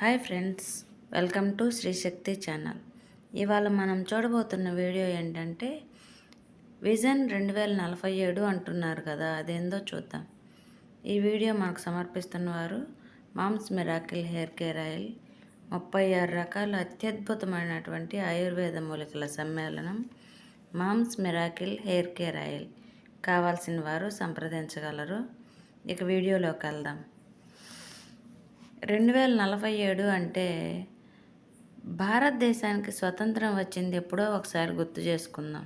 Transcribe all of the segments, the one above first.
Hi friends welcome to Srishakti channel. ఇవాళ మనం చూడబోతున్న video ఏంటంటే విజన్ రెండు వేల నలభై ఏడు అంటున్నారు కదా అదేందో చూద్దాం. ఈ వీడియో మనకు సమర్పిస్తున్న వారు Mom's miracle hair care oil ముప్పై ఆరు రకాల అత్యద్భుతమైనటువంటి ఆయుర్వేద మూలికల సమ్మేళనం Mom's miracle hair care oil. కావాల్సిన వారు సంప్రదించగలరు. ఇక వీడియోలోకి వెళ్దాం. రెండు వేల నలభై ఏడు అంటే భారతదేశానికి స్వతంత్రం వచ్చింది ఎప్పుడో ఒకసారి గుర్తు చేసుకుందాం.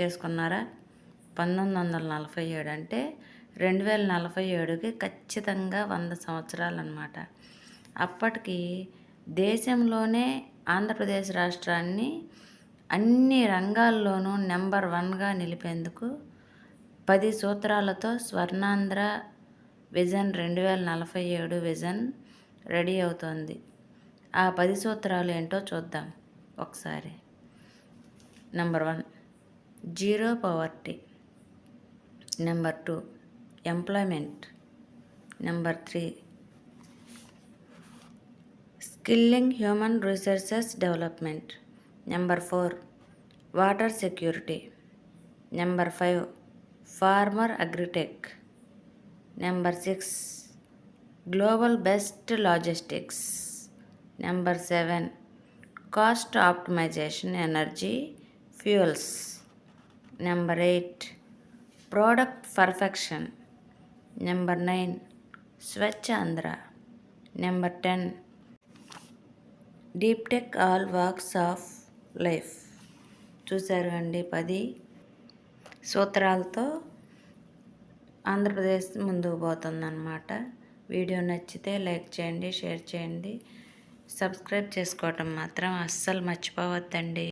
చేసుకున్నారా? పంతొమ్మిది వందల నలభై ఏడు అంటే రెండు వేల నలభై ఏడుకి ఖచ్చితంగా వంద సంవత్సరాలు అనమాట అప్పటికి దేశంలోనే ఆంధ్రప్రదేశ్ రాష్ట్రాన్ని అన్ని రంగాల్లోనూ నెంబర్ వన్గా నిలిపేందుకు పది సూత్రాలతో స్వర్ణాంధ్ర విజన్ రెండు వేల నలభై ఏడు విజన్ రెడీ అవుతోంది. ఆ పది సూత్రాలు ఏంటో చూద్దాం ఒకసారి. Number one zero poverty. Number two employment. Number three skilling human resources development. Number four water security. Number five farmer agritech. Number six global best logistics. Number seven cost optimisation energy fuels number eight product perfection. Number nine Swachh Andhra. Number ten deep tech all walks of life. చూశారు అండి పది సూత్రాలతో ఆంధ్రప్రదేశ్ ముందుకు పోతుందన్నమాట. Video నచ్చితే like చేయండి share చేయండి. Subscribe చేసుకోవటం మాత్రం అస్సలు మర్చిపోవద్దండి.